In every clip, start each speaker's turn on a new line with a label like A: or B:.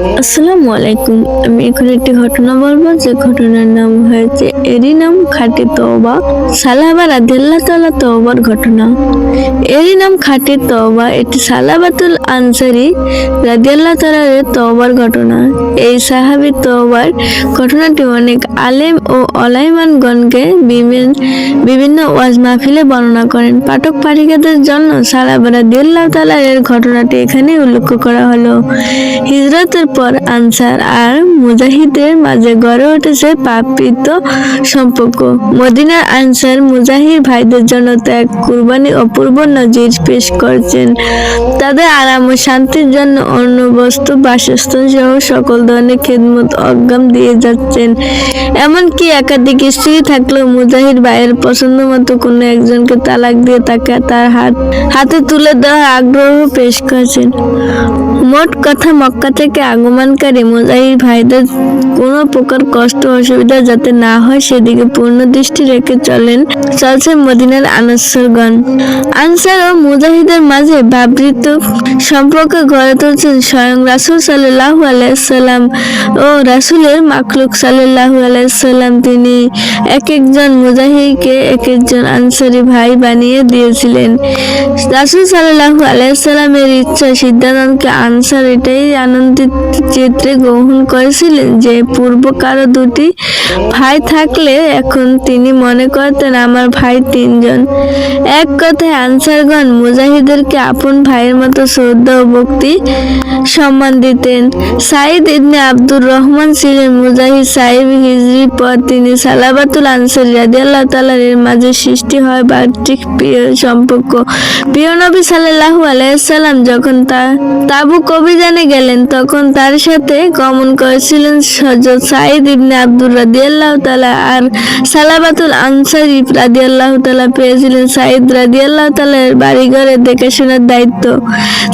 A: আসসালামু আলাইকুম। আমি এখন একটি ঘটনা বলব, যে ঘটনার নাম হয়েছে এরই নাম খাটি তওবা, সালাবা রাদিয়াল্লাহু তাআলা তওবার ঘটনা। এরই নাম খাটি তওবা এটি সালাবাতুল আনসারি রাদিয়াল্লাহু তাআলা তওবার ঘটনা। এই সাহাবী তওবার ঘটনাটি অনেক আলেম ও অলাইমানগণকে বিভিন্ন বিভিন্ন ওয়াজ মাহফিলে বর্ণনা করেন। পাঠক পাঠিকাদের জন্য সালাবা রাদিয়াল্লাহু তাআলা এর ঘটনাটি এখানে উল্লেখ করা হলো। হিজরতের পর আনসার আর মুজাহিদের মাঝে গড়ে উঠেছে পাপিত সম্পর্ক। মদিনার আনসার মুজাহিদ ভাইদের জন্য ত্যাগ, কুরবানি অপূর্ব নজির পেশ করছেন। তাদের আরাম ও শান্তির জন্য অন্য বস্তু, বাসস্থান সহ সকল ধরনের খেদমত অজ্ঞাম দিয়ে যাচ্ছেন। এমনকি একাধিক স্ত্রী থাকলেও মুজাহিদ ভাইয়ের পছন্দ মতো কোনো একজনকে তালাক দিয়ে তাকে তার হাত, হাতে তুলে দেওয়ার আগ্রহ পেশ করেছেন। মোট কথা মক্কা থেকে আগমনকারী মুজাহিদ ভাইদের কোনো প্রকার কষ্ট অসুবিধা যাতে না হয় সেদিকে পূর্ণ দৃষ্টি রেখে চলেন চলছে মদিনার আনসারগণ। আনসার ও মুজাহিদের মাঝে ভাবৃত সম্পর্ক গড়ে তুলছেন স্বয়ং রাসুল সাল্লাহ আলাইসাল্লাম ও রাসুলের মাকলুক সাল্লাহ আলাইসাল্লাম তিনি এক একজন মুজাহিদকে এক একজন আনসারি ভাই বানিয়ে দিয়েছিলেন। রাসুল সাল্লাহ আলাইসাল্লামের ইচ্ছা, সিদ্ধান্তকে আনসার এটাই আনন্দিত চিত্রে গ্রহণ করেছিলেন যে পূর্ব কারও দুটি ভাই থাকলে এখন তিনি মনে করতেন আমার ভাই তিনজন। এক কথায় আনসারগণ মুজাহিদেরকে আপন ভাইয়ের মতো শ্রদ্ধা ও ভক্তি সম্মান দিতেন। সাইদ ইবনে আব্দুর রহমান ছিলেন মুজাহিদ সাহেব হিজরি পর তিনি সালাবাতুল আনসার রাদিয়াল্লাহু তাআলার এর মাঝে সৃষ্টি হয় বাহ্যিক প্রিয় সম্পর্ক। প্রিয় নবী সাল্লাল্লাহু আলাইসাল্লাম যখন তা তাবুক অভিযানে গেলেন, তখন তার সাথে গমন করেছিলেন সজদ সাইদ ইবনে আব্দুর রাদিয়াল্লাহু তাআলা আর সালাবাতুল আনসারি রাদিয়াল্লাহু তাআলা পেয়েছিলেন। সাইদ রাদিয়াল্লাহু তাআলার বাড়িঘরে দেখাশোনার দায়িত্ব।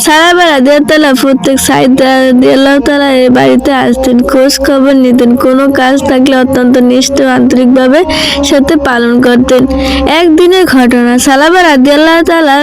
A: সালাবা রাদিয়াল্লাহু প্রত্যেক সাইদ রাদিয়াল্লাহু তাআলা এর বাড়িতে আসতেন খোঁজ খবর নিতেন। কোনো কাজ থাকলে অত্যন্ত নিষ্ঠ আন্তরিকভাবে সাথে পালন করতেন। একদিনের ঘটনা, সালাবা রাদিয়াল্লাহু তাআলা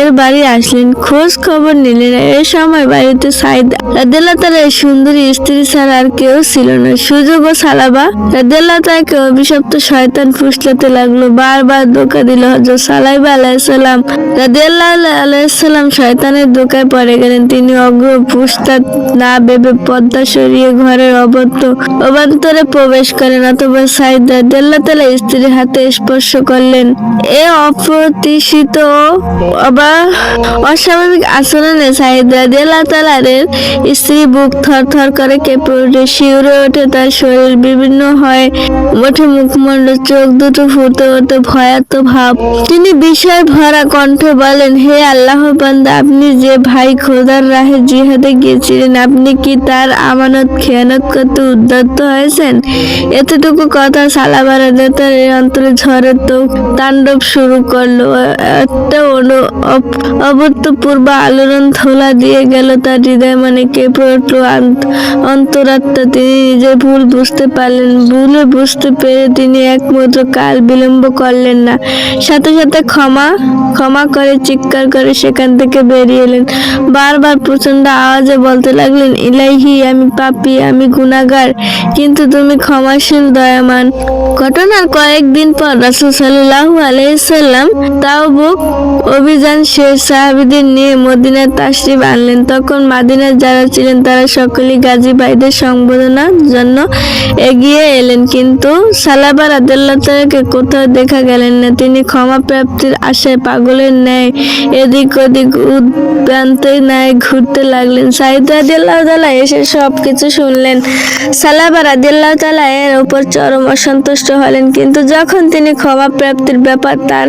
A: এর বাড়ি আসলেন খোঁজ খবর নিলেন। এ সময় বাড়িতে সাইদ রাদিয়াল্লাহু তাআলা এর সুন্দরী স্ত্রী ছাড়া আর কেউ ছিল না। সুযোগ ও সালাবা, রাদিয়াল্লাহু তাআলাকে অভিশপ্ত শয়তান ফুসলাতে লাগল, বারবার ধোকা দিল হযরত সালাইবা আলাইহিস সালাম। রাদিয়াল্লাহু আলাইহিস সালাম শয়তানের ধোকায় পড়ে গেলেন। তিনি অগ্র পুস্তাদ না ভেবে পর্দা সরিয়ে ঘরের অবত্য অবান্তরে প্রবেশ করেন, অথবা সাইদ রাদিয়াল্লাহু তাআলা স্ত্রীর হাতে স্পর্শ করলেন। এ অপ্রত্যাশিত অবা, অস্বাভাবিক আচরণে সাইদ রাদিয়াল্লাহু তাআলার স্ত্রী বুক থরথর করে কেঁপে ওঠে শিউরে ওঠে তার শরীর বিভিন্ন হয়। ওঠে মুখমণ্ডল, চোখ দুটো ফুটে ওঠে ভয়াত ভাব। তিনি বিষয় ভরা কণ্ঠে বলেন, হে আল্লাহ বান্দা, আপনি যে ভাই খোদার রাহে জিহাদে গিয়েছিলেন, আপনি কি তার আমানত, খেয়ানত করতে উদ্যত হয়েছেন? এতটুকু কথা সালাবার তার অন্তরে ঝড়ের তো তাণ্ডব শুরু করল। একটা অনু অভূতপূর্ব আলোড়ন থোলা দিয়ে গেল তার হৃদয় মানে কেঁপে উঠল অন্তরাত্মা। তিনি নিজের ভুল বুঝতে পারলেন ভুলে বুঝতে পেরে তিনি একমাত্র কাল বিলম্ব করলেন না। সাথে সাথে ক্ষমা ক্ষমা করে, চিৎকার করে সেখান থেকে বেরিয়ে এলেন। বারবার প্রচণ্ড আওয়াজে বলতে লাগলেন, ইলাহি, আমি পাপী, আমি গুনাগার কিন্তু তুমি ক্ষমাশীল দয়ামান ঘটনার কয়েকদিন পর রাসুল সাল্লাহু আলাইসাল্লাম তাওবুক অভিযান শেষ। সাহাবিদের নিয়ে মদিনার তাশরিফ আনলেন। তখন মাদিনার যারা ছিলেন তারা সকলেই গাজী ভাইদের সংবর্ধনার জন্য এগিয়ে এলেন। কিন্তু সালাবার আদাল্লাহকে কোথাও দেখা গেলেন না। তিনি ক্ষমা প্রাপ্তির আশায় পাগলের ন্যায় এদিক ওদিক উদ্ভ্রান্তের ন্যায় ঘুরতে লাগলেন। সাইদ রাদিয়াল্লাহু তাআলা এসে সব কিছু শুনলেন। সালাবা রাদিয়াল্লাহু তাআলা এর উপর চরম অসন্তুষ্ট হলেন। কিন্তু যখন তিনি ক্ষমা প্রাপ্তির ব্যাপার তার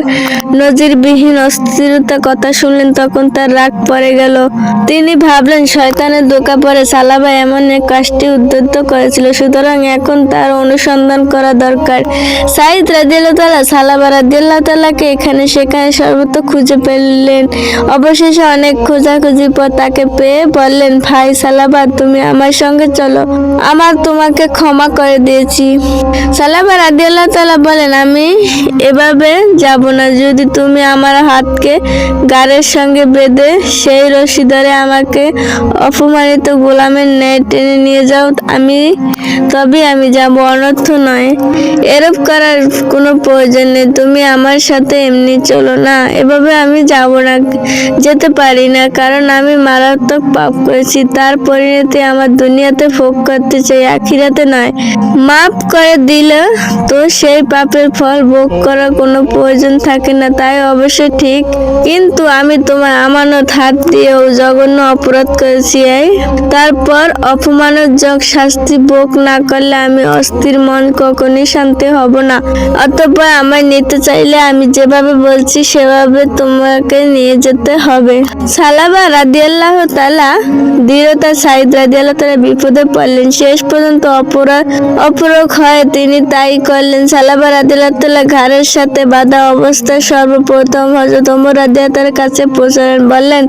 A: নজিরবিহীন অস্থিরতা কথা শুনলেন, তখন তার রাগ পড়ে গেল। তিনি ভাবলেন, শয়তানের দোকা পরে সালাবা এমন এক কাজটি উদ্যত করেছিল, সুতরাং এখন তার অনুসন্ধান করা দরকার। সাইদ তাআলা সালাবা রাদিয়াল্লাহু তাআলাকে এখানে, সেখানে সর্বত্র খুঁজে পেলেন। অবশেষে অনেক খোঁজাখুঁজির পর তাকে পেয়ে বললেন, ভাই সালাবা তুমি আমার সঙ্গে চলো, আমার তোমাকে ক্ষমা করে দিয়েছি। সালাবা রাদিয়াল্লাহু তাআলা বলেন, আমি এভাবে যাব না, যদি তুমি আমার হাতকে গাড়ের সঙ্গে বেঁধে সেই রশি ধরে আমাকে অপমানিত গোলাম গোলামের ন্যায় টেনে নিয়ে যাও, আমি তবে আমি যাব, অনর্থ নয়। এরূপ করার কোনো প্রয়োজন নেই, তুমি আমার সাথে এমনি চলো না, এভাবে আমি যাব না, যেতে পারি না, কারণ আমি মারাত্মক পাপ করেছি, তার পরিণতি আমার দুনিয়াতে ভোগ করতে চাই, আখিরাতে নয়। মাপ করে দিলে তো সেই পাপের ফল ভোগ করার কোনো প্রয়োজন থাকে না, তাই অবশ্যই ঠিক, কিন্তু আমি তোমার আমানত হাত দিয়েও জঘন্য অপরাধ করেছি এই। তারপর অপমানজনক শাস্তি ভোগ না করলে আমি অস্থির মন কখনই শান্তি হব না। অতঃপর আমায় নিতে চাইলে আমি যেভাবে বলছি, সেভাবে তোমাকে নিয়ে যেতে হবে। সালাবা রাদিয়াল্লাহ তালা দৃঢ়তা সাইদ রাদিয়াল্লাহ তালা বিপদে পড়লেন। শেষ পর্যন্ত অপরাধ অপরক হয়, তিনি তাই করলেন। সালাবা রাদিয়াল্লাহ তালা ঘাড়ের সাথে বাঁধা অবস্থায় সর্বপ্রথম হজরত ওমর রাদিয়াতার কাছে পৌঁছালেন বললেন,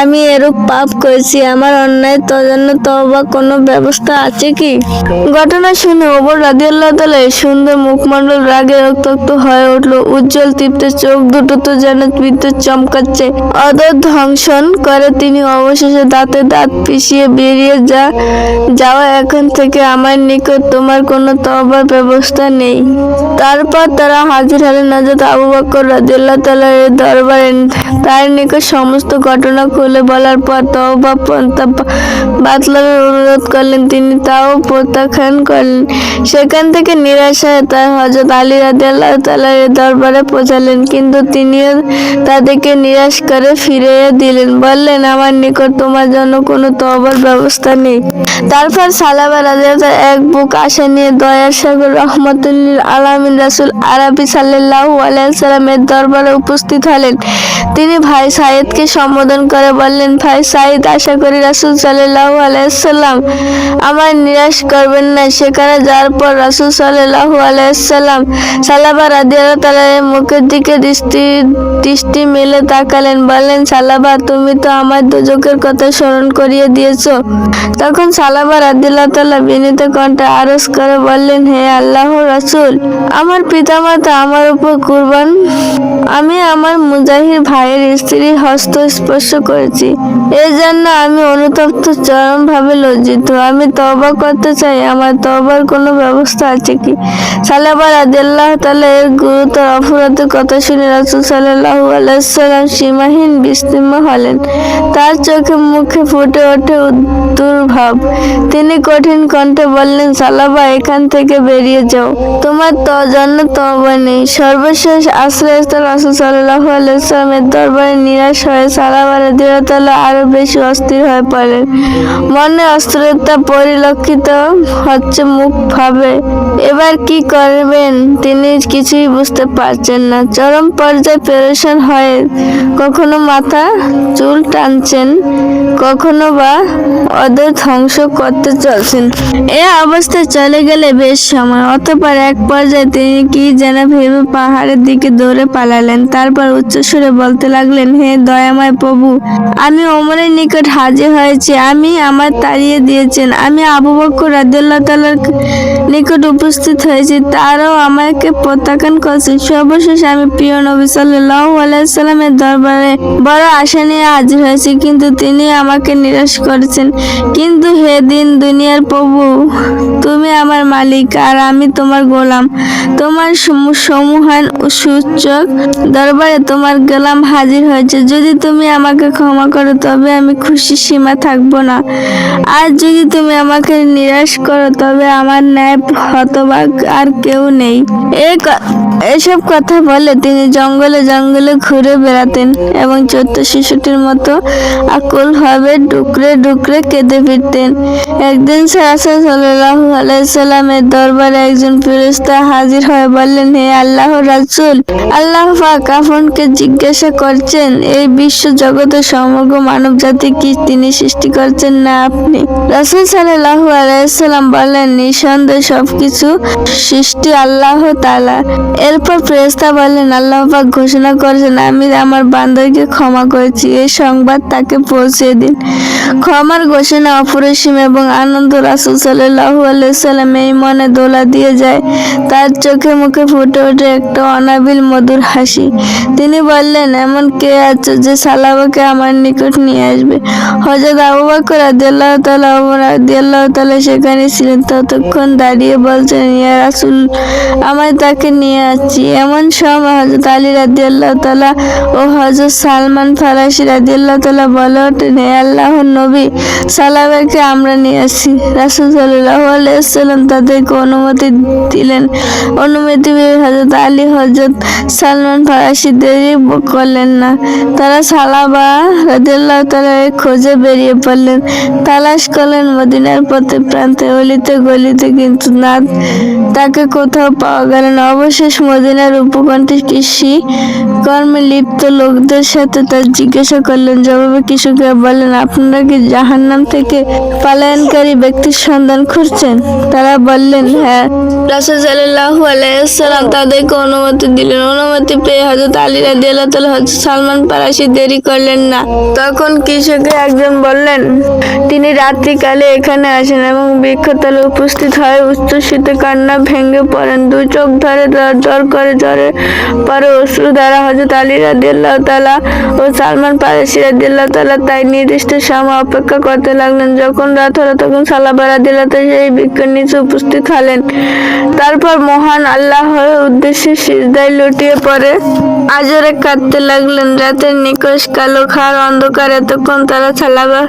A: আমি এরূপ পাপ করেছি, আমার অন্যায় তজন্য তবা কোনো ব্যবস্থা আছে কি? ঘটনা শুনে ওমর রাদিয়াল্লাহ তালা সুন্দর মুখমণ্ডল রাগে রক্তাক্ত হয়ে উঠল। উজ্জ্বল তৃপ্ত চোখ দুটো তো যেন বিদ্যুৎ চমকাচ্ছে। অদর ধ্বংসন করে তিনি অবশেষে দাঁতে দাঁত পিষিয়ে বেরিয়ে যা যাওয়া এখন থেকে আমার নিকট, তোমার কোনো তবার ব্যবস্থা নেই। তারপর তারা হাজির হলেন নজরত আবু বকর রাদিয়াল্লাহু তাআলার দরবারে। তার নিকট সমস্ত ঘটনা খুলে বলার পর তওবা পন্থা বাতলার অনুরোধ করলেন, তিনি তাও প্রত্যাখ্যান করলেন। সেখান থেকে নিরাশ হয়ে তার হজরত আলী রাদিয়াল্লাহু তাআলার দরবারে পৌঁছালেন, কিন্তু তিনিও তাদেরকে নিরাশ করে ফিরিয়ে দিলেন। বললেন, আমার নিকট তোমার জন্য কোনো তওবার ব্যবস্থা নেই। তারপর সালাবা রাদিয়াল্লাহু এক বুক আশা নিয়ে দয়ার সাগর রহমতুল্লিল আলামিন রাসূল আরবি সাল্লাল্লাহু আলাইহি সাল্লামের দরবারে উপস্থিত হলেন। তিনি ভাই সাইদকে সম্বোধন করে বললেন, ভাই সাইদ আশা করি রাসূল সাল্লাল্লাহু আলাইহি সাল্লাম আমার নিরাশ করবেন না। সেখানে যাওয়ার পর রাসূল সাল্লাল্লাহু আলাইহি সাল্লাম সালাবা তাআলার মুখের দিকে দৃষ্টি দৃষ্টি মেলে তাকালেন, বললেন, সালাবা, তুমি তো আমার দুজকের কথা স্মরণ করিয়ে দিয়েছ। তখন সালাবা বিনীত কণ্ঠে আরজ করে বললেন, হে আল্লাহ রাসূল, আমার পিতামাতা আমার উপর কুরবান। আমি আমার মুজাহির ভাইয়ের স্ত্রীর হস্ত স্পর্শ করেছি। এই জন্য আমি অনুতপ্ত চরমভাবে লজ্জিত। আমি তওবা করতে চাই, আমার তওবার কোনো ব্যবস্থা আছে কি? সালাবা রাদিয়াল্লাহু তাআলা এর গুরুতর অপরাধের কথা শুনে রাসূল সাল্লাল্লাহু আলাইহি সাল্লাম সীমাহীন বিস্তীর্ণ হলেন। তার চোখে মুখে ফুটে ওঠে উদ্দুর ভাব তিনি কঠিন কণ্ঠে বললেন, সালাবা, এখান থেকে বেরিয়ে যাও। তোমার তো জন্য তওবা নেই। সর্বশেষ আশ্রয়স্থল রাসূল সাল্লাল্লাহু আলাইহি সাল্লামের দরবারে নিরাশ হয়ে সালাবা রাদিয়াল্লাহু তাআলা আরও বেশি অস্থির হয়ে পড়লেন মনে অস্থিরতা পরিলক্ষিত হচ্ছে মুখ ভাবে। এবার কি করবেন? তিনি কিছুই বুঝতে পারছেন না। চরম পর্যায়ে পেরেশান হয়ে কখনো মাথা, চুল টানছেন, কখনো বা ওদের ধ্বংস করতে চলছেন। এ অবস্থায় চলে গেলে বেশ সময়। অতপর এক পর্যায়ে তিনি কি যেন ভেবে পাহাড়ের দিকে দৌড়ে পালালেন। তারপর উচ্চস্বরে বলতে লাগলেন, হে দয়াময় প্রভু, আমি ওমরের নিকট হাজির হয়েছি। আমি আমার তাড়িয়ে দিয়েছেন। আমি আবু বকর রাজ্লা তালার নিকট উপস্থিত হয়েছি। তারাও আমাকে প্রত্যাখ্যান করছে। সর্বশেষ আমি প্রিয় নবী সাল্লাল্লাহু আলাইহি দরবারে বড় আশা নিয়ে হাজির হয়েছি, কিন্তু তিনি আমাকে নিরাশ করেছেন। কিন্তু হে দিন দুনিয়ার প্রভু, তুমি আমার মালিক, আর আমি তোমার গোলাম। তোমার সম- সমূহান সূচক দরবারে তোমার গোলাম হাজির হয়েছে। যদি তুমি আমাকে ক্ষমা করো, তবে আমি খুশি সীমা থাকব না। আর যদি তুমি আমাকে নিরাশ করো, তবে আমার ন্যায় হতবাক আর কেউ নেই। এসব কথা বলে তিনি জঙ্গলে জঙ্গলে ঘুরে বেড়াতেন এবং ছোট্ট শিশুটির মতো আকুল ভাবে ডুকরে ডুকরে কেঁদে ফিরতেন। একদিন সাল্লাহ আলাইসাল্লামের দরবারে একজন ফেরেশতা হাজির হয়ে বললেন, হে আল্লাহ রাসূল, আল্লাহ পাক আপনাকে জিজ্ঞাসা করছেন, এই বিশ্ব জগতের সমগ্র মানব জাতি কি তিনি সৃষ্টি করছেন না আপনি? রাসূল সাল্লাহ আলাইসাল্লাম বললেন, নিঃসন্দেহে সবকিছু সৃষ্টি আল্লাহ তাআলা। এরপর ফেরেশতা বললেন, আল্লাহ পাক ঘোষণা করেছেন, আমি আমার বান্দাকে ক্ষমা করেছি, এই সংবাদ তাকে পৌঁছে দিন। ক্ষমার ঘোষণা অপরিসীম এবং আনন্দ রাসূল সাল্লাল্লাহু আলাইহি সাল্লাম মনে দোলা দিয়ে যায়। তার চোখে মুখে ফুটে ওঠে একটা অনাবিল মধুর হাসি। তিনি বললেন, এমন কে আছে যে সালাবাকে আমার নিকট নিয়ে আসবে? হযরত আবু বকর রাদিয়াল্লাহ তাআলা ওমর রাদিয়াল্লাহ তাআলা সেখানে ছিলেন। ততক্ষণ দাঁড়িয়ে বলছেন, ইয়া রাসূল, আমি তাকে নিয়ে আসছি। এমন সময় হযরত আলী রাদিয়াল্লাহ তালা ও হযরত সালমান ফারাসি রাদিয়াল্লাহ তাআলা বলে ওঠেন, হে আল্লাহর নবী, সালাবাকে আমরা নিয়ে আসি রাসূল সাল্লাল্লাহু আলাইহি সাল্লাম তাদেরকে অনুমতি দিলেন। অনুমতি পেয়ে হযরত আলী, হযরত সালমান ফারাসি দেরি করলেন না। তারা সালাবা রাদিয়াল্লাহু তাআলার খোঁজে বেরিয়ে পড়লেন। তালাশ করলেন মদিনার পথে প্রান্তে অলিতে গলিতে, কিন্তু না, তাকে কোথাও পাওয়া গেল না। অবশেষ মদিনার উপকণ্ঠে কৃষি কর্মে লিপ্ত লোকদের সাথে তার জিজ্ঞাসা করলেন, জবাবে কৃষকরা বললেন, আপনারা কি জাহান্নাম থেকে পালায়নকারী ব্যক্তির সন্ধান খুঁজছেন? তারা বললেন হ্যাঁ। রাসূল সাল্লাল্লাহু আলাইহি সাল্লাম তাদেরকে অনুমতি দিলেন। অনুমতি পেয়ে হযরত আলী তাআলা হযরত সালমান পারাসি দেরি করলেন না। তখন কৃষকের একজন বললেন, তিনি রাত্রিকালে এখানে আসেন এবং বৃক্ষতলে উপস্থিত হয়ে উচ্ছ্বসিত কান্না ভেঙে পড়েন। দু চোখ ধরে জ্বর করে জ্বরে পরে অশ্রু দ্বারা হযরত আলী রাদিয়াল্লাহু তাআলা ও সালমান পারাসি রাদিয়াল্লাহু তাআলা তাই নির্দিষ্ট সময় অপেক্ষা করতে লাগলেন। যখন রাত হলো তখন সালাবা রাদিয়াল্লাহু তাআলা সেই বৃক্ষের নিচে উপস্থিত হলেন। তারপর মহান আল্লাহর উদ্দেশ্যে সিজদায় লুটিয়ে পড়ে। আজরে কাঁদতে লাগলেন, রাতের নিকশ কালো খার অন্ধকার এতক্ষণ তারা ছালাবা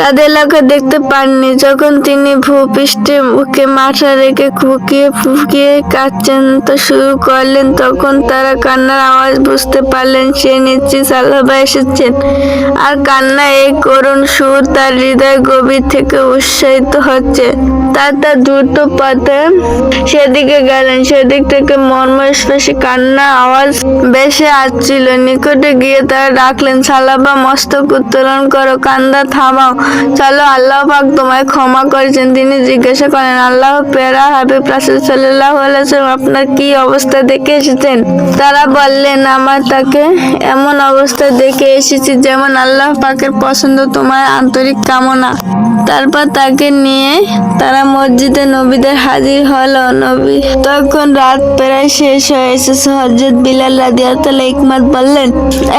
A: রাদেলাকে দেখতে পাননি। যখন তিনি ভূপৃষ্ঠে মুখে মাথা রেখে ফুকিয়ে ফুকিয়ে কাঁদছেন তো শুরু করলেন, তখন তারা কান্নার আওয়াজ বুঝতে পারলেন, সে নিশ্চয়ই সালাবা এসেছেন। আর কান্না এই করুণ সুর তার হৃদয় গভীর থেকে উৎসাহিত হচ্ছে। তার তার দ্রুত পথে সেদিকে গেলেন। সেদিক থেকে মর্মস্পর্শী কান্না আওয়াজ বেশে আসছিল। নিকটে গিয়ে তারা ডাকলেন সালাবা মস্তক উত্তোলন করো, কান্দা, থামাও। চলো, আল্লাহ পাক তোমায় ক্ষমা করেছেন। তিনি জিজ্ঞাসা করেন আল্লাহ পেরা হাবিব রাসূল সাল্লাল্লাহু আলাইহি ওয়াসাল্লাম আপনার কি অবস্থা দেখে এসেছেন? তারা বললেন, আমার তাকে এমন অবস্থা দেখে এসেছি যেমন আল্লাহ পাকের পছন্দ তোমার আন্তরিক কামনা। তারপর তাকে নিয়ে তারা মসজিদে নবীদের হাজির হলো। নবী তখন রাত প্রায় শেষ হয়ে এসেছে। হজরত বিলাল রাদিয়াল্লাহু ইকমাত বললেন,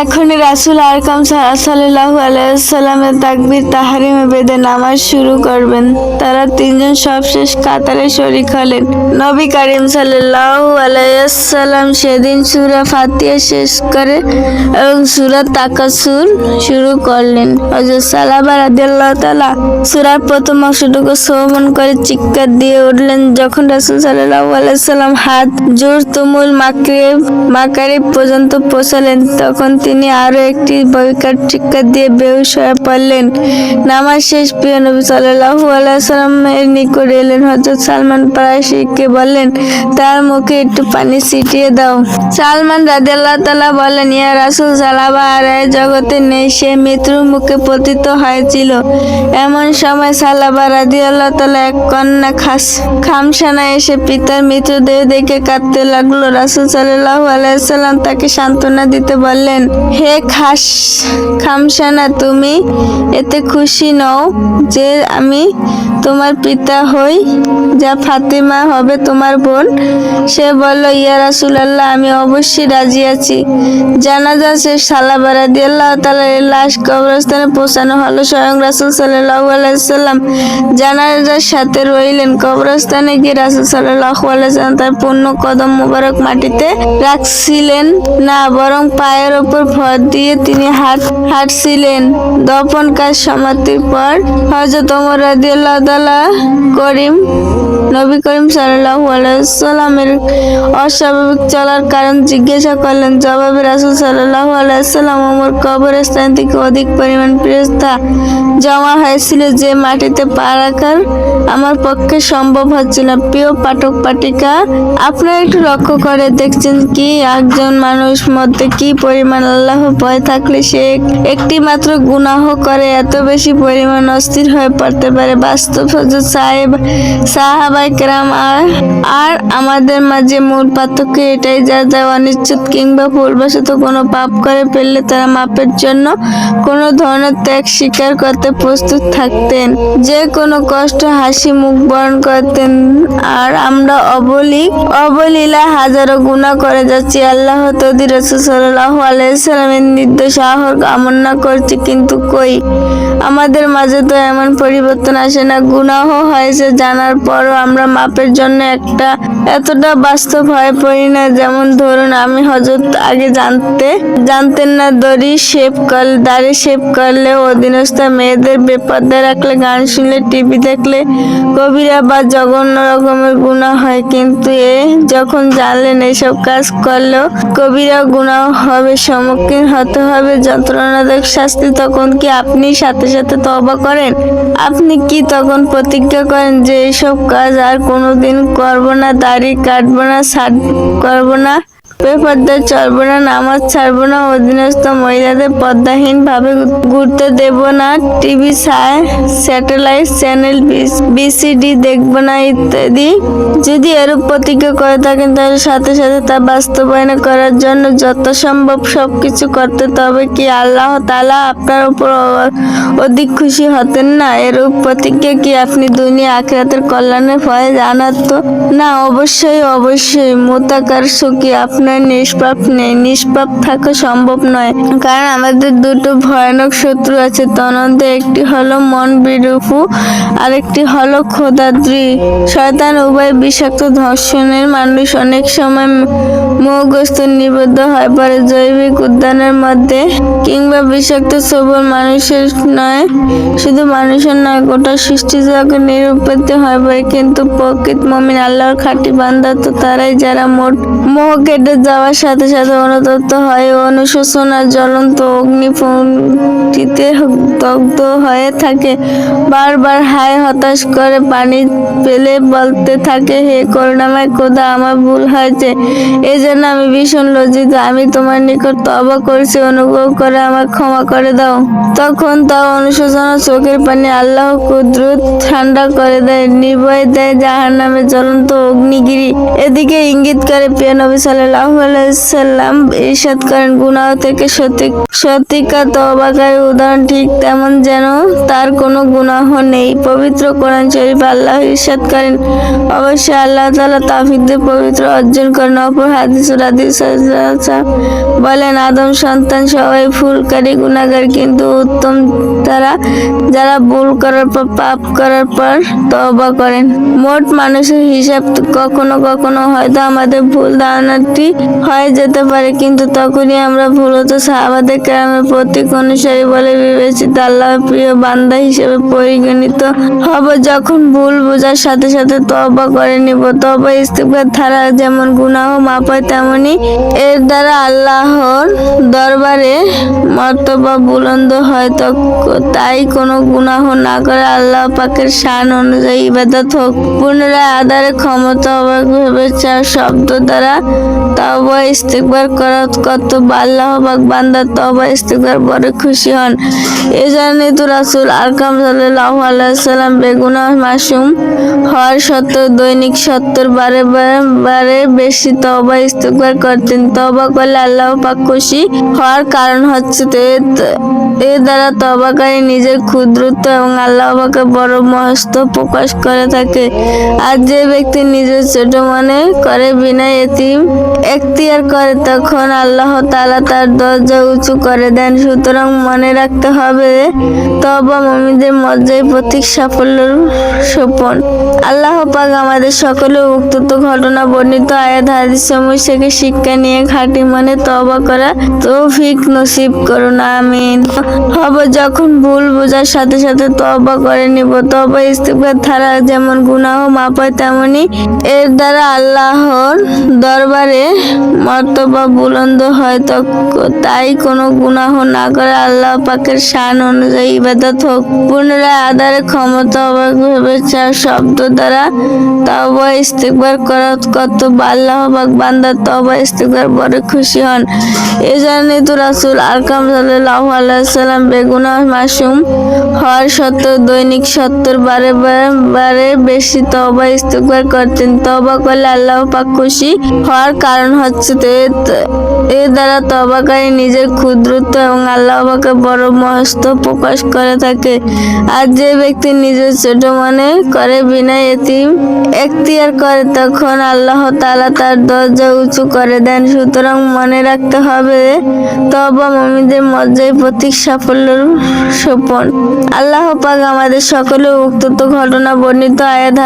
A: এখনই রাসূল আরকাম সাল্লাল্লাহু আলাইহি সাল্লামের তাকবীর তাহরিমে বেঁধে নামাজ শুরু করবেন। তারা তিনজন সবশেষ কাতারে শরিক হলেন। নবী করিম সাল্লাল্লাহু আলাইসাল্লাম সেদিন সুরা ফাতিয়া শেষ করে এবং সূরা তাকাসুর শুরু করলেন। হযরত সালাবা রাদিয়াল্লাহু তাআলা সূরার প্রথম অংশটুকু শ্রবণ করে চিৎকার দিয়ে উঠলেন যখন রাসূল সাল্লাম হাত জোর তুমুল মাকরিব মাকারিব পর্যন্ত পৌঁছালেন, তখন তিনি আরও একটি বৈকার চিৎকার দিয়ে বেহুশ হয়ে পড়লেন। নামাজ শেষ প্রিয় নবী সাল্লাল্লাহু আলাইহি সাল্লামের নিকট এলেন। হযরত সালমান পারাসিকে বললেন, তার মুখে একটু পানি ছিটিয়ে দাও। সালমান রাদিয়াল্লাহু তালা বলেন ইয়া রাসুল, সালাবা আর জগতে নেই, সে মৃত্যুর মুখে পতিত হয়েছিল। এমন সময় সালাবা রাদিয়াল্লাহু তালা এক কন্যা খাস খামসানা এসে পিতার মৃতদেহ দেখে কাঁদতে লাগল। রাসূল সাল্লাল্লাহু আলাইহি সাল্লাম তাকে সান্ত্বনা দিতে বললেন, হে খাস খামসানা, তুমি এতে খুশি নও যে আমি তোমার পিতা হই, যা ফাতিমা হবে তোমার বোন। সে বলল, ইয়া রাসূলুল্লাহ, আমি অবশ্যই রাজি আছি। জানাজা শেষ, সালাবা রাদিয়াল্লাহু তাআলার লাশ কবরস্থানে পৌঁছানো হলো। স্বয়ং রাসুল সাল্লাল্লাহু আলাইহি সাল্লাম জানাজার সাথে রইলেন। কবরস্থানে গিয়ে রাসুল সাল্লাল্লাহু আলাইহি সাল্লাম তার পূর্ণ কদম মোবারক মাটিতে রাখছিলেন না, বরং পায়ের ওপর ভর দিয়ে তিনি হাত হাঁটছিলেন। দফন কাজ সমাপ্তির পর হজরত ওমর রাদিয়াল্লাহু করিম নবী করিম সাল্লামের অস্বাভাবিক চলার কারণ জিজ্ঞাসা করলেন, জবাবে রাসুল সাল্লাহ আলাইহি সাল্লাম ওমর কবরস্থান থেকে অধিক পরিমাণ ফেরেশতা জমা হয়েছিল যে মাটিতে পা রাখার আমার পক্ষে সম্ভব হচ্ছে না। প্রিয় পাঠক পাঠিকা, আপনারা একটু লক্ষ্য করে দেখছেন কি একজন মানুষ মধ্যে কি পরিমাণ আল্লাহ ভয় থাকলে সে একটি মাত্র গুনাহ করে, এত বেশি পরিমাণ অস্থির হয়ে পড়তে পারে। বাস্তব সাহেব সাহাবা ওলামাই আর আর আমাদের মাঝে মূল পার্থক্য এটাই, যা যা অনিশ্চিত কিংবা ভুলবশত কোনো পাপ করে ফেললে তারা মাপের জন্য কোনো ধরনের ত্যাগ স্বীকার করতে প্রস্তুত থাকতেন। যে কোনো কষ্ট, হাসি, মুখ বরণ করতেন। আর আমরা অবলি, অবলীলা হাজারো গুণা করে যাচ্ছি। আল্লাহ তদি রসুল সাল্লাহ আলাইসালামের নির্দোষ আহর কামনা করছি, কিন্তু কই? আমাদের মাঝে তো এমন পরিবর্তন আসে না। গুনাহ হয়েছে, জানার পরও আমরা মাপের জন্য একটা এতটা বাস্তব হয়ে পড়ি না। যেমন ধরুন, আমি হজরত আগে জানতে, জানতেন না দড়ি শেপ কর, দাড়ি শেপ করলে অধীনস্থ মেয়েদের বেপর্দা রাখলে, গান শুনলে টিভি দেখলে কবিরা বা জঘন্য রকমের গুণা হয়। কিন্তু এ যখন জানলেন এইসব কাজ করলেও কবিরা গুণা হবে, সম্মুখীন হতে হবে। যন্ত্রণাদায়ক শাস্তি তখন কি আপনি সাথে সাথে তবা করেন? আপনি কি তখন প্রতিজ্ঞা করেন যে এইসব কাজ আর কোনোদিন করব না দাড়ি কাটবো না শার্ট করব না। বেপর্দা চলবো না, নামাজ ছাড়বো না, অধীনস্থ মহিলাদের পদ্মাহীন ভাবে ঘুরতে দেব না, টিভি সায়, স্যাটেলাইট চ্যানেল, বিসিডি দেখব না ইত্যাদি। যদি এরূপ প্রতিজ্ঞা করে থাকেন, তাহলে সাথে সাথে তা বাস্তবায়ন করার জন্য যত সম্ভব সব কিছু করতে তবে কি আল্লাহ তালা আপনার উপর অধিক খুশি হতেন না? এরূপ প্রতিজ্ঞা কি আপনি দুনিয়া আখরাতের কল্যাণের ভয়ে জানার তো না, অবশ্যই অবশ্যই। মোতাকার সুখী আপনার নিষ্পাপ নেই। নিষ্পাপ থাকা সম্ভব নয়। কারণ আমাদের দুটো ভয়ানক শত্রু আছে। তনন্তে একটি হলো মন বিরূপু আরেকটি হলো খোদাদ্রি শয়তান, উভয় বিষাক্ত ধর্ষণের মানুষ। অনেক সময় মোহগ্রস্ত নিবদ্ধ হয়ে। পড়ে জৈবিক উদ্যানের মধ্যে কিংবা বিষাক্ত সবল মানুষের নয় শুধু মানুষের নয় গোটা সৃষ্টি জগৎ নিরুপত্তি হয় পড়ে কিন্তু প্রকৃত মমিন আল্লাহর খাঁটি বান্দা তো তারাই যারা মোট মোহ কেটে যাওয়ার সাথে সাথে অনুতপ্ত হয় ও অনুশোচনার জ্বলন্ত অগ্নিপঙ্ক্তিতে দগ্ধ হয়ে থাকে। বারবার হায় হতাশ করে পানি পেলে বলতে থাকে, হে করুণাময় খোদা, আমার ভুল হয়েছে। এই জন্য আমি ভীষণ লজ্জিত। আমি তোমার নিকট তবা করছি, অনুগ্রহ করে আমার ক্ষমা করে দাও। তখন তা অনুশোচনা চোখের পানি আল্লাহ কুদরত ঠান্ডা করে দেয়, নির্ভয় দেয় জাহার নামে জ্বলন্ত অগ্নিগিরি। এদিকে ইঙ্গিত করে প্রিয় নবী সাল্লাহ সাল্লাম ইরশাদ করেন, গুনাহ থেকে সত্যি সত্যিকার তবাকারী উদাহরণ ঠিক তেমন যেন তার কোনো গুনাহ নেই। পবিত্র কোরআন শরীফ আল্লাহ ইরশাদ করেন, অবশ্যই আল্লাহ তাআলা তাফিকদের পবিত্র অর্জন করেন। অপর হাদিস হাদিস বলেন, আদম সন্তান সবাই ফুলকারী গুণাগার কিন্তু উত্তম তারা যারা ভুল করার পর, পাপ করার পর তওবা করেন। মোট মানুষের হিসাব কখনো কখনো হয়তো আমাদের ভুল ধারণাটি হয়ে যেতে পারে, কিন্তু তখনই আমরা ভুলত সাহাবাদের কেরামের প্রতীক অনুসারী বলে বিবেচিত আল্লাহ প্রিয় বান্দা হিসেবে পরিগণিত হব। যখন ভুল বোঝার সাথে সাথে তবা করে নিব তবা ইস্তিফার ধারা যেমন গুনাহ মাপায় তেমনি এর দ্বারা আল্লাহর দরবারে মর্তবা বুলন্দ হয়। তাই কোনো গুনাহ না করে আল্লাহ পাকের শান অনুযায়ী ইবাদত হোক। পুনরায় আদারে ক্ষমতা অবাক ভেবে শব্দ দ্বারা তবা ইস্তিকবার করা কত আল্লাহ পাক বান্দা তবা বড় খুশি হন। জন্যই তো রাসুল আরকাম সাল্লাহ আলাইসাল্লাম বেগুনা মাসুম হওয়ার সত্ত্বেও দৈনিক সত্তর বারে বারে বেশি তবা ইস্তিকবার করতেন। তবা করলে আল্লাহ পাক খুশি হওয়ার কারণ হচ্ছে তো, এ- দ্বারা তবাকারী নিজের ক্ষুদ্রত্ব এবং আল্লাহ বড় মহস্ত প্রকাশ করে থাকে। আর যে ব্যক্তি নিজের ছোট মনে করে বিনা এতিম, এখতিয়ার করে তখন আল্লাহ তালা তার দরজা উঁচু করে দেন। সুতরাং মনে রাখতে হবে তবা মমিদের মজ্জায় প্রতীক সাফল্যের সোপন আল্লাহ পাক আমাদের সকলে উক্ত ঘটনা বর্ণিত আয়াত হাদিস সমূহ থেকে শিক্ষা নিয়ে খাঁটি মনে তবা করা তৌফিক নসিব করুন, আমিন। হব যখন ভুল বোঝার সাথে সাথে তবা করে নিব। তবা ইস্তিফার ধারা যেমন গুনাহ মাপায় তেমনি এর দ্বারা আল্লাহর দরবারে মর্তবা বুলন্দ হয়। তাই কোনো গুনাহ না করে আল্লাহ পাকের শান অনুযায়ী ইবাদত হোক। পুনরায় আদারে ক্ষমতা অবাক ভেবে চার শব্দ দ্বারা তবা ইস্তেকবার আল্লাহ তবা ইস্তেকবার বড় খুশি হন। তো রাসুল আরকাম সাল্লাল্লাহু আলাইহি বেগুনা মাসুম হওয়ার সত্ত্বেও দৈনিক সত্তর বারে বারে বেশি তবা ইস্তেকবার করতেন। তবা করলে আল্লাহ পাক খুশি হওয়ার কারণ হচ্ছে এ- দ্বারা তবাকারী নিজের ক্ষুদ্রত্ব এবং আল্লাহ পাকে বড় মহস্ত প্রকাশ করে থাকে। আর যে ব্যক্তি নিজের ছোট মনে করে বিনা এতিম এখতিয়ার করে, তখন আল্লাহ তাআলা তার দরজা উঁচু করে দেন। সুতরাং মনে রাখতে হবে তবা মমিদের মজ্জায় প্রতীক সাফল্যের সোপন আল্লাহ পাক আমাদের সকলে উক্ত ঘটনা বর্ণিত আয়াত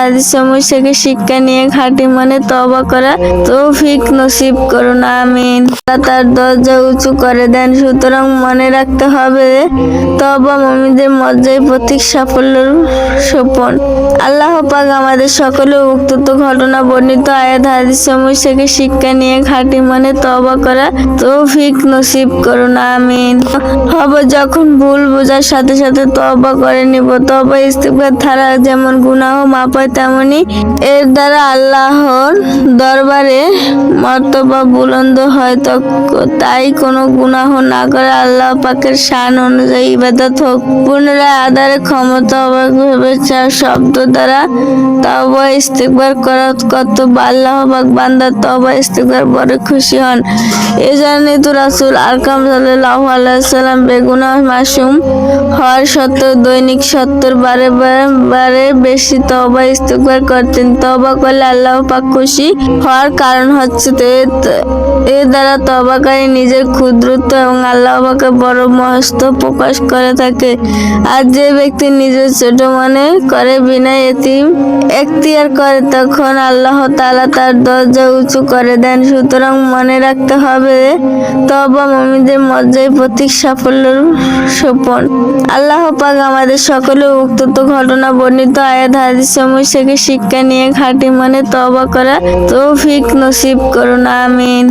A: থেকে শিক্ষা নিয়ে খাঁটি মনে তবা করা তৌফিক নসিব করুন। আমিন। তার দরজা উঁচু করে দেন। সুতরাং মনে রাখতে হবে তবা মমিদের মজ্জায় প্রতীক সাফল্যের সোপন আল্লাহ পাক আমাদের সকলে উক্ত ঘটনা বর্ণিত আয়াত হাদিস সমূহ থেকে শিক্ষা নিয়ে খাঁটি মনে তবা করা তৌফিক নসিব করুন, আমিন। হব যখন ভুল বোঝার সাথে সাথে তবা করে নিব। তবা ইস্তিগফার ধারা যেমন গুনাহ মাপ হয় তেমনি এর দ্বারা আল্লাহর দরবারে মর্তবা বুলন্দ হয়। তাই কোনো গুনাহ না করে আল্লাহ পাকের শান অনুযায়ী ইবাদত হোক। পুনরায় আদারে ক্ষমতা অবাক ভেবে শব্দ দ্বারা তবা ইস্তিকবার কত তবা বড় খুশি হন। তো রাসুল আরকাম সাল্লাল্লাহু আলাইহি সাল্লাম বেগুনা মাসুম হওয়ার সত্ত্বেও দৈনিক সত্তর বারে বারে বারে বেশি তবা করতেন। তবা করলে আল্লাহ পাক খুশি হওয়ার কারণ হচ্ছে এ- দ্বারা তবাকারী নিজের ক্ষুদ্রত্ব এবং আল্লাহ বড় মহস্ত প্রকাশ করে থাকে। আর যে ব্যক্তি নিজের ছোট মনে করে বিনা এতিম এখতিয়ার করে, তখন আল্লাহ তাআলা তার দরজা উঁচু করে দেন। সুতরাং মনে রাখতে হবে তবা মমিদের মজ্জায় প্রতীক সাফল্যের সোপন আল্লাহ পাক আমাদের সকলে উক্ত ঘটনা বর্ণিত আয়াত হাদিস সমূহ থেকে শিক্ষা নিয়ে খাঁটি মনে তবা করা তৌফিক নসিব করুন। আমিন।